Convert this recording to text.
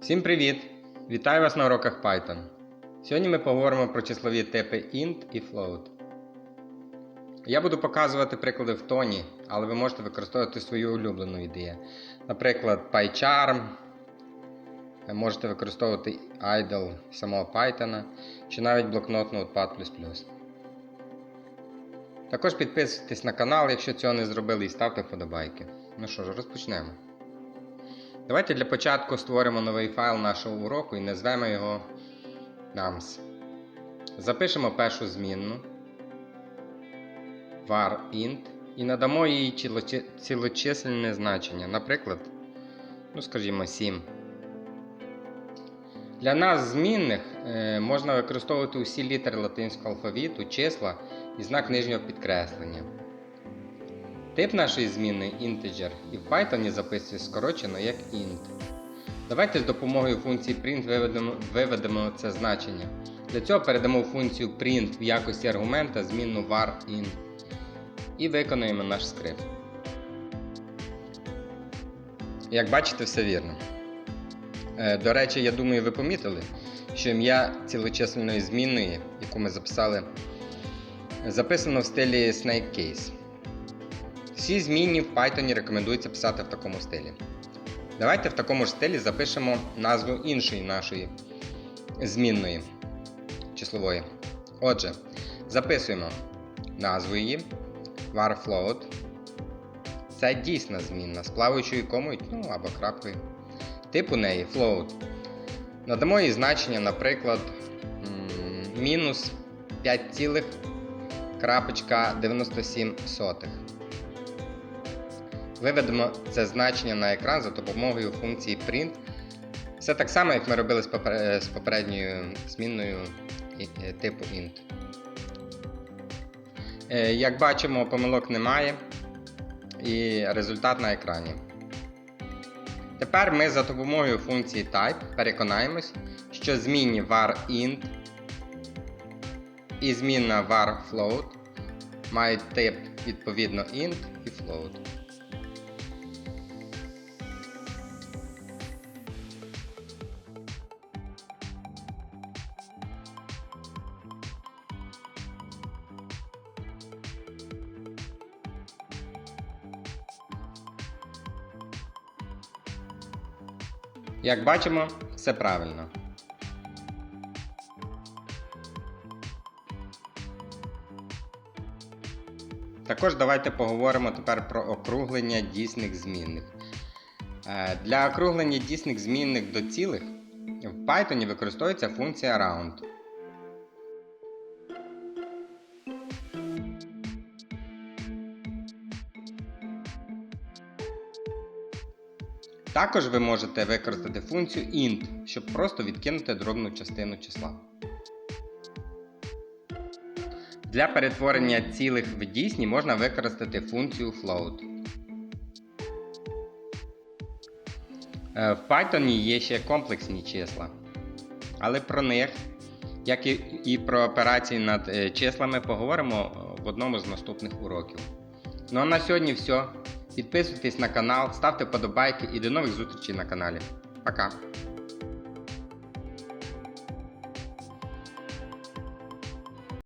Всім привіт! Вітаю вас на уроках Python. Сьогодні ми поговоримо про числові типи int і float. Я буду показувати приклади в тоні, але ви можете використовувати свою улюблену ідею. Наприклад, PyCharm, можете використовувати idle самого Python, чи навіть блокнот Notepad++. Також підписуйтесь на канал, якщо цього не зробили, і ставте вподобайки. Ну що ж, розпочнемо. Давайте для початку створимо новий файл нашого уроку і назвемо його nums. Запишемо першу змінну var int і надамо їй цілочи- цілочисленне значення, наприклад, ну скажімо 7. Для нас змінних е, можна використовувати усі літери латинського алфавіту, числа і знак нижнього підкреслення. Тип нашої зміни integer і в Python записує скорочено як int. Давайте з допомогою функції print виведемо, виведемо це значення. Для цього передамо функцію print в якості аргумента змінну var int і виконуємо наш скрипт. Як бачите, все вірно. Е, До речі, я думаю, ви помітили, що ім'я цілочисленної змінної, яку ми записали, записано в стилі Snake Case. Всі змінні в Python рекомендується писати в такому стилі. Давайте в такому ж стилі запишемо назву іншої нашої змінної числової. Отже, записуємо назву її var float. Це дійсна змінна з плаваючою комою ну, або крапкою. Тип у неї float. Надамо їй значення, наприклад, мінус 5,97. Виведемо це значення на екран за допомогою функції print. Все так само, як ми робили з попередньою змінною е, типу int. Е, Як бачимо, помилок немає і результат на екрані. Тепер ми за допомогою функції type переконаємось, що змінні var int і змінна var float мають тип відповідно int і float. Як бачимо, все правильно. Також давайте поговоримо тепер про округлення дійсних змінних. Е, Для округлення дійсних змінних до цілих в Python використовується функція round. Також ви можете використати функцію int, щоб просто відкинути дробну частину числа. Для перетворення цілих в дійсні можна використати функцію float. Е, В Python є ще комплексні числа. Але про них, як і- про операції над е, числами, поговоримо е, в одному з наступних уроків. Ну а на сьогодні все. Підписуйтесь на канал, ставте вподобайки і до нових зустрічей на каналі. Пока!